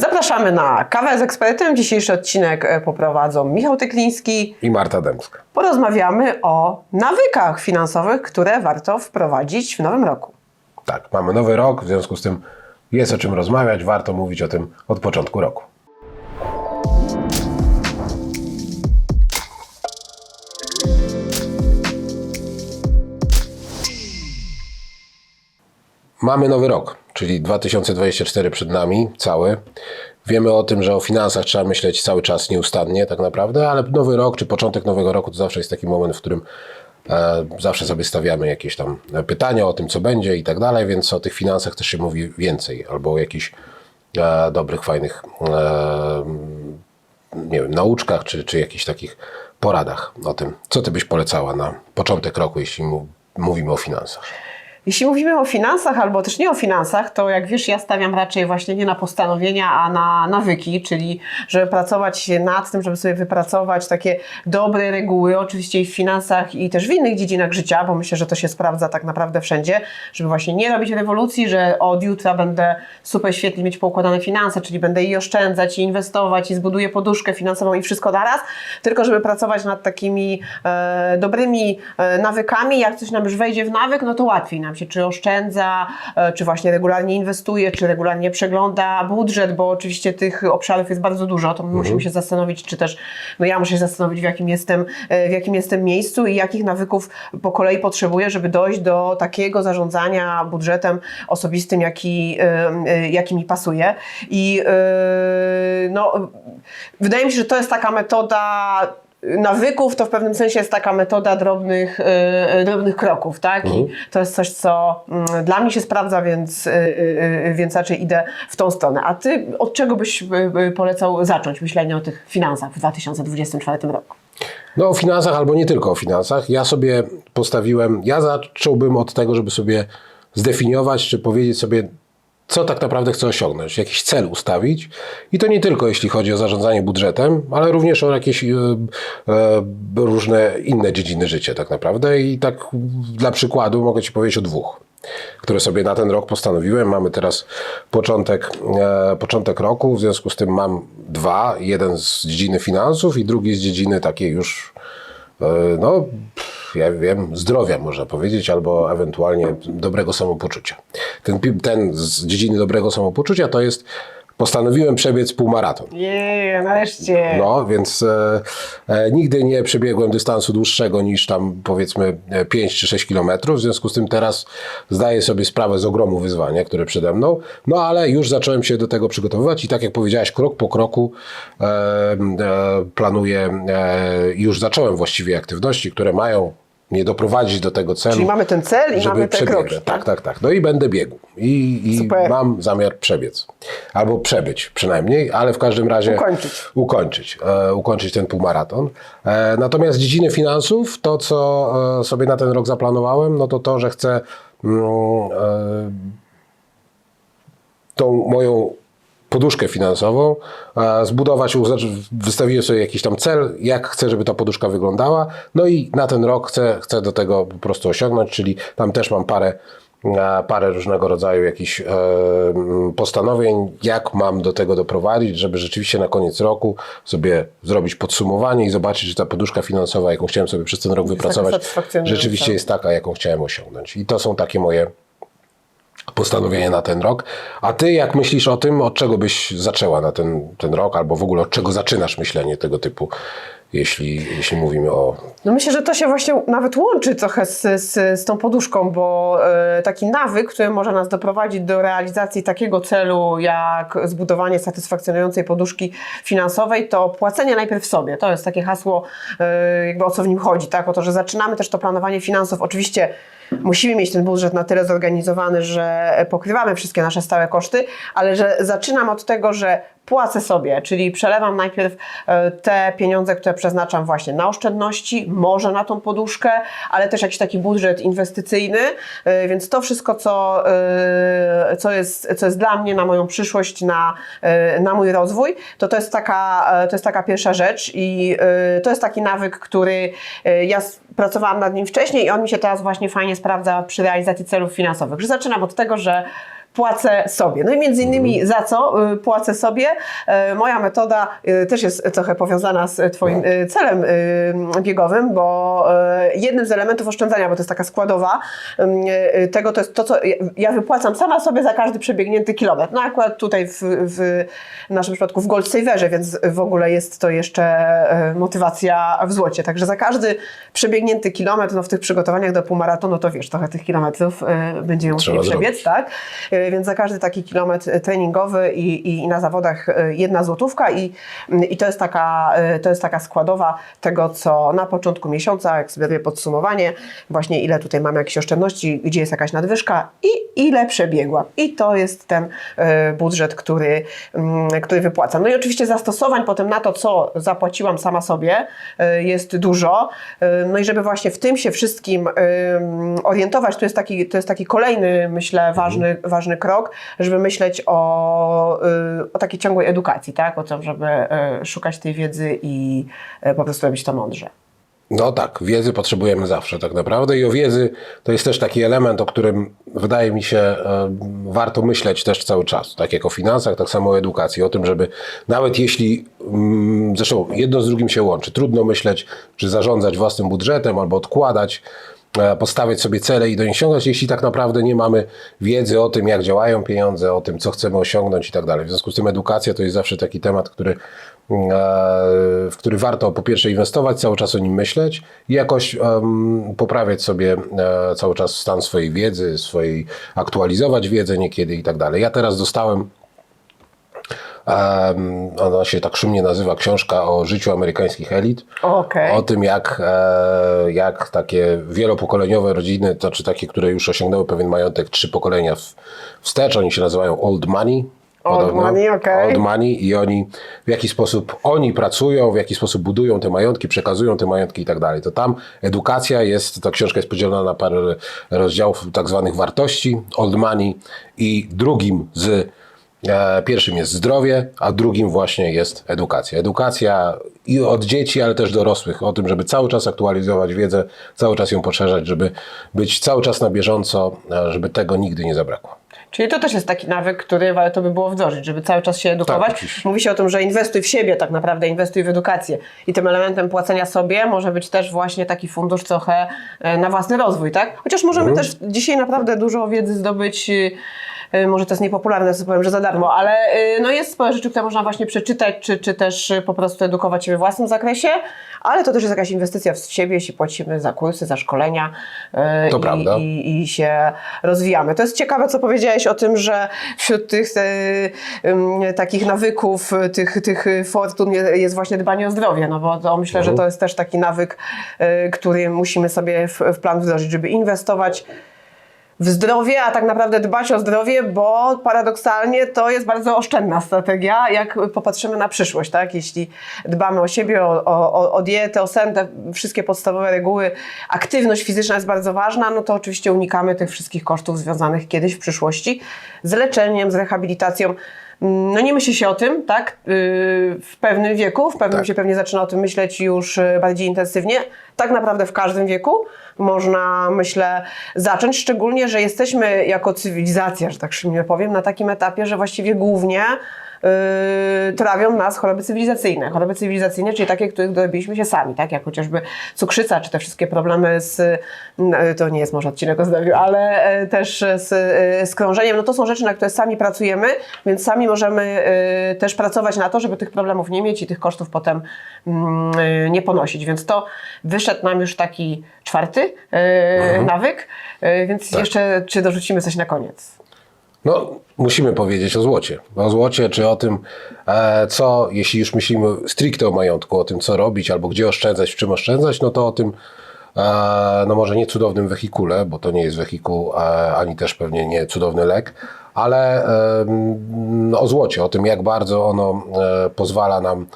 Zapraszamy na kawę z ekspertem. Dzisiejszy odcinek e, poprowadzą Michał Tykliński. I Marta Dębska. Porozmawiamy o nawykach finansowych, które warto wprowadzić w nowym roku. Tak, mamy nowy rok, w związku z tym jest o czym rozmawiać, warto mówić o tym od początku roku. Mamy nowy rok, czyli 2024 przed nami, cały. Wiemy o tym, że o finansach trzeba myśleć cały czas nieustannie, tak naprawdę, ale nowy rok czy początek nowego roku to zawsze jest taki moment, w którym e, zawsze sobie stawiamy jakieś tam pytania o tym, co będzie i tak dalej, więc o tych finansach też się mówi więcej, albo o jakichś e, dobrych, fajnych e, nie wiem, nauczkach, czy, czy jakichś takich poradach o tym, co ty byś polecała na początek roku, jeśli mówimy o finansach. Jeśli mówimy o finansach, albo też nie o finansach, to jak wiesz, ja stawiam raczej właśnie nie na postanowienia, a na nawyki, czyli żeby pracować nad tym, żeby sobie wypracować takie dobre reguły, oczywiście i w finansach, i też w innych dziedzinach życia, bo myślę, że to się sprawdza tak naprawdę wszędzie, żeby właśnie nie robić rewolucji, że od jutra będę super świetnie mieć poukładane finanse, czyli będę i oszczędzać, i inwestować, i zbuduję poduszkę finansową i wszystko naraz, tylko żeby pracować nad takimi e, dobrymi e, nawykami, jak coś nam już wejdzie w nawyk, no to łatwiej nam się, czy oszczędza, e, czy właśnie regularnie inwestuje, czy regularnie przegląda budżet, bo oczywiście tych obszarów jest bardzo dużo, to musimy się zastanowić, czy też, no ja muszę się zastanowić, w jakim jestem, e, w jakim jestem miejscu i jakich nawyków po kolei potrzebuję, żeby dojść do takiego zarządzania budżetem osobistym, jaki, e, jaki mi pasuje. I no, wydaje mi się, że to jest taka metoda nawyków to w pewnym sensie jest taka metoda drobnych, yy, drobnych kroków, tak? I to jest coś, co mm, dla mnie się sprawdza, więc, yy, yy, więc raczej idę w tą stronę. A ty od czego byś yy, yy, polecał zacząć myślenie o tych finansach w 2024 roku? No o finansach albo nie tylko o finansach. Ja sobie postawiłem, ja zacząłbym od tego, żeby sobie zdefiniować, czy powiedzieć sobie, co tak naprawdę chcę osiągnąć, jakiś cel ustawić. I to nie tylko jeśli chodzi o zarządzanie budżetem, ale również o jakieś e, e, różne inne dziedziny życia tak naprawdę. I tak dla przykładu mogę Ci powiedzieć o dwóch które sobie na ten rok postanowiłem. Mamy teraz początek, e, początek roku, w związku z tym mam dwa. Jeden z dziedziny finansów i drugi z dziedziny takiej już, e, no, ja wiem, zdrowia można powiedzieć, albo ewentualnie dobrego samopoczucia. Ten, ten z dziedziny dobrego samopoczucia to jest, postanowiłem przebiec półmaraton. Nie, nareszcie. No, więc e, e, nigdy nie przebiegłem dystansu dłuższego niż tam powiedzmy e, 5 czy 6 kilometrów, w związku z tym teraz zdaję sobie sprawę z ogromu wyzwania, które przede mną, no ale już zacząłem się do tego przygotowywać i tak jak powiedziałeś, krok po kroku e, e, planuję, e, już zacząłem właściwie aktywności, które mają mnie doprowadzić do tego celu. Czyli mamy ten cel i żeby mamy te przebiegać. kroki. Tak, tak, tak. No i będę biegł. I, i mam zamiar przebiec. Albo przebyć przynajmniej, ale w każdym razie Ukończyć. ukończyć, e, ukończyć ten półmaraton. E, natomiast z dziedziny finansów, to co e, sobie na ten rok zaplanowałem, no to to, że chcę mm, e, tą moją poduszkę finansową, zbudować, znaczy wystawiłem sobie jakiś tam cel, jak chcę, żeby ta poduszka wyglądała, no i na ten rok chcę, chcę do tego po prostu osiągnąć, czyli tam też mam parę, parę różnego rodzaju jakichś e, postanowień, jak mam do tego doprowadzić, żeby rzeczywiście na koniec roku sobie zrobić podsumowanie i zobaczyć, czy ta poduszka finansowa, jaką chciałem sobie przez ten rok wypracować, rzeczywiście jest taka, jaką chciałem osiągnąć. I to są takie moje postanowienie na ten rok. A ty, jak myślisz o tym, od czego byś zaczęła na ten, ten rok, albo w ogóle od czego zaczynasz myślenie tego typu, jeśli, jeśli mówimy o. No myślę, że to się właśnie nawet łączy trochę z, z, z tą poduszką, bo e, taki nawyk, który może nas doprowadzić do realizacji takiego celu, jak zbudowanie satysfakcjonującej poduszki finansowej, to płacenie najpierw sobie. To jest takie hasło, e, jakby o co w nim chodzi, tak? O to, że zaczynamy też to planowanie finansów. Oczywiście musimy mieć ten budżet na tyle zorganizowany, że pokrywamy wszystkie nasze stałe koszty, ale że zaczynam od tego, że płacę sobie, czyli przelewam najpierw e, te pieniądze, które przeznaczam właśnie na oszczędności, może na tą poduszkę, ale też jakiś taki budżet inwestycyjny, e, więc to wszystko, co, e, co, jest, co jest dla mnie, na moją przyszłość, na, na mój rozwój, to to jest taka, to jest taka pierwsza rzecz i to jest taki nawyk, który ja pracowałam nad nim wcześniej i on mi się teraz właśnie fajnie sprawdza przy realizacji celów finansowych, że zaczynam od tego, że płacę sobie. No i między innymi za co y, płacę sobie? Y, Moja metoda y, też jest trochę powiązana z Twoim y, celem biegowym, bo jednym z elementów oszczędzania, bo to jest taka składowa tego, to jest to, co ja- wypłacam sama sobie za każdy przebiegnięty kilometr. No akurat tutaj w, w naszym przypadku w Gold Saverze, więc w ogóle jest to jeszcze motywacja w złocie. Także za każdy przebiegnięty kilometr, no w tych przygotowaniach do półmaratonu, to wiesz, trochę tych kilometrów będziemy musieli przebiec, tak? Więc za każdy taki kilometr y, treningowy i, i, i na zawodach y, jedna złotówka i, y, i to, jest taka, y, to jest taka składowa tego, co na początku miesiąca, jak sobie robię podsumowanie, właśnie ile tutaj mam jakieś oszczędności, gdzie jest jakaś nadwyżka i ile przebiegłam. I to jest ten budżet, który, mm, który wypłacam. No i oczywiście zastosowań potem na to, co zapłaciłam sama sobie, jest dużo. No i żeby właśnie w tym się wszystkim ym, orientować, to jest taki, to jest taki kolejny, myślę, ważny, ważny krok, żeby myśleć o, y, o takiej ciągłej edukacji, tak? O tym, żeby y, szukać tej wiedzy i y, po prostu robić to mądrze. No tak, wiedzy potrzebujemy zawsze tak naprawdę i o wiedzy to jest też taki element, o którym wydaje mi się warto myśleć też cały czas. Tak jak o finansach, tak samo o edukacji, o tym, żeby nawet jeśli, mm, zresztą jedno z drugim się łączy, trudno myśleć, czy zarządzać własnym budżetem albo odkładać, postawiać sobie cele i do nich sięgać, jeśli tak naprawdę nie mamy wiedzy o tym, jak działają pieniądze, o tym, co chcemy osiągnąć i tak dalej. W związku z tym edukacja to jest zawsze taki temat, który, e, w który warto po pierwsze inwestować, cały czas o nim myśleć i jakoś em, poprawiać sobie e, cały czas stan swojej wiedzy, swojej, aktualizować wiedzę niekiedy i tak dalej. Ja teraz dostałem Em, ona się tak szumnie nazywa książka o życiu amerykańskich elit. Okej. O tym, jak, e, jak takie wielopokoleniowe rodziny, to znaczy takie, które już osiągnęły pewien majątek trzy pokolenia wstecz, oni się nazywają Old Money. Old money, okej. Old money i oni w jaki sposób oni pracują, w jaki sposób budują te majątki, przekazują te majątki i tak dalej. To tam edukacja jest, ta książka jest podzielona na parę rozdziałów tak zwanych wartości, old money i drugim z Pierwszym jest zdrowie, a drugim właśnie jest edukacja. Edukacja i od dzieci, ale też dorosłych, o tym, żeby cały czas aktualizować wiedzę, cały czas ją poszerzać, żeby być cały czas na bieżąco, e, żeby tego nigdy nie zabrakło. Czyli to też jest taki nawyk, który warto by było wdrożyć, żeby cały czas się edukować. Tak. Mówi się o tym, że inwestuj w siebie tak naprawdę, inwestuj w edukację. I tym elementem płacenia sobie może być też właśnie taki fundusz trochę e, na własny rozwój, tak? Chociaż możemy Mhm. też dzisiaj naprawdę dużo wiedzy zdobyć, może to jest niepopularne, co powiem, że za darmo, ale y, no jest sporo rzeczy, które można właśnie przeczytać, czy, czy też y, po prostu edukować się we własnym zakresie, ale to też jest jakaś inwestycja w siebie, jeśli płacimy za kursy, za szkolenia To i, prawda. i, i się rozwijamy. To jest ciekawe, co powiedziałeś o tym, że wśród tych e, takich nawyków, e, tych, tych fortun je- jest właśnie dbanie o zdrowie, no bo to myślę, że to jest też taki nawyk, e, który musimy sobie w, w plan wdrożyć, żeby inwestować w zdrowie, a tak naprawdę dbać o zdrowie, bo paradoksalnie to jest bardzo oszczędna strategia, jak popatrzymy na przyszłość, tak? Jeśli dbamy o siebie, o, o, o dietę, o sen, te wszystkie podstawowe reguły, aktywność fizyczna jest bardzo ważna, no to oczywiście unikamy tych wszystkich kosztów związanych kiedyś w przyszłości z leczeniem, z rehabilitacją. No nie myśli się o tym, tak, yy, w pewnym wieku, w pewnym Tak. się pewnie zaczyna o tym myśleć już y, bardziej intensywnie. Tak naprawdę w każdym wieku można, myślę, zacząć, szczególnie, że jesteśmy jako cywilizacja, że tak szumnie powiem, na takim etapie, że właściwie głównie trawią nas choroby cywilizacyjne. Choroby cywilizacyjne, czyli takie, których dorobiliśmy się sami, tak, jak chociażby cukrzyca, czy te wszystkie problemy z, no, to nie jest może odcinek o zdrowiu, ale e, też z, e, z krążeniem, no to są rzeczy, na które sami pracujemy, więc sami możemy e, też pracować na to, żeby tych problemów nie mieć i tych kosztów potem mm, nie ponosić. Więc to wyszedł nam już taki czwarty e, nawyk, więc jeszcze czy dorzucimy coś na koniec? No, musimy powiedzieć o złocie. O złocie, czy o tym, e, co, jeśli już myślimy stricte o majątku, o tym, co robić, albo gdzie oszczędzać, w czym oszczędzać, no to o tym, e, no może nie cudownym wehikule, bo to nie jest wehikuł, e, ani też pewnie nie cudowny lek, ale mm, o złocie, o tym, jak bardzo ono pozwala nam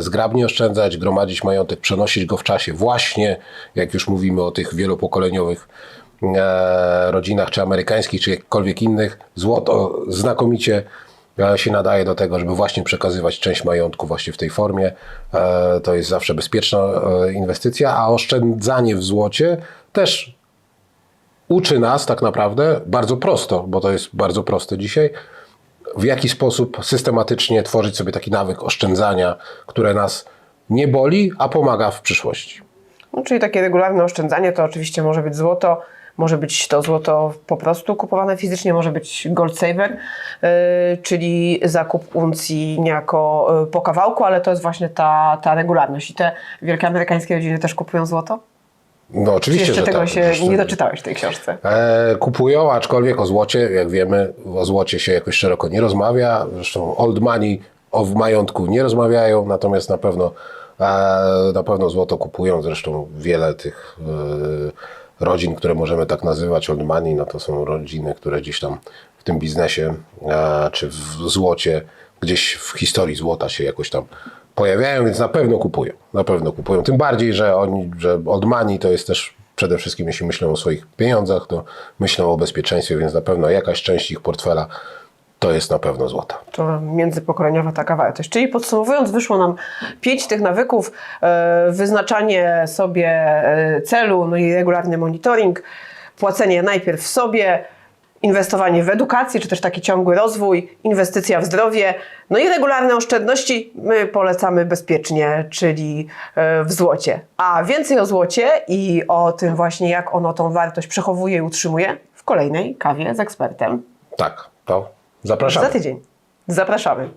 zgrabnie oszczędzać, gromadzić majątek, przenosić go w czasie, właśnie jak już mówimy o tych wielopokoleniowych rodzinach, czy amerykańskich, czy jakichkolwiek innych, złoto znakomicie e, się nadaje do tego, żeby właśnie przekazywać część majątku właśnie w tej formie. E, To jest zawsze bezpieczna e, inwestycja, a oszczędzanie w złocie też uczy nas tak naprawdę bardzo prosto, bo to jest bardzo proste dzisiaj, w jaki sposób systematycznie tworzyć sobie taki nawyk oszczędzania, które nas nie boli, a pomaga w przyszłości. No, czyli takie regularne oszczędzanie to oczywiście może być złoto, może być to złoto po prostu kupowane fizycznie, może być gold saver, yy, czyli zakup uncji niejako yy, po kawałku, ale to jest właśnie ta, ta regularność. I te wielkie amerykańskie rodziny też kupują złoto? No Czy oczywiście, jeszcze że tego tak. się nie doczytałeś w tej książce? E, kupują, aczkolwiek o złocie, jak wiemy, o złocie się jakoś szeroko nie rozmawia. Zresztą old money o w majątku nie rozmawiają, natomiast na pewno, e, na pewno złoto kupują. Zresztą wiele tych e, rodzin, które możemy tak nazywać old money, no to są rodziny, które gdzieś tam w tym biznesie e, czy w złocie, gdzieś w historii złota się jakoś tam pojawiają, więc na pewno kupują. Na pewno kupują. Tym bardziej, że oni, że old money to jest też przede wszystkim, jeśli myślą o swoich pieniądzach, to myślą o bezpieczeństwie, więc na pewno jakaś część ich portfela to jest na pewno złota. To międzypokoleniowa taka wartość. Czyli podsumowując, wyszło nam pięć tych nawyków, e, wyznaczanie sobie e, celu, no i regularny monitoring, płacenie najpierw w sobie, inwestowanie w edukację, czy też taki ciągły rozwój, inwestycja w zdrowie, no i regularne oszczędności my polecamy bezpiecznie, czyli e, w złocie. A więcej o złocie i o tym właśnie, jak ono tą wartość przechowuje i utrzymuje w kolejnej kawie z ekspertem Tak, to zapraszamy. za tydzień. Zapraszamy.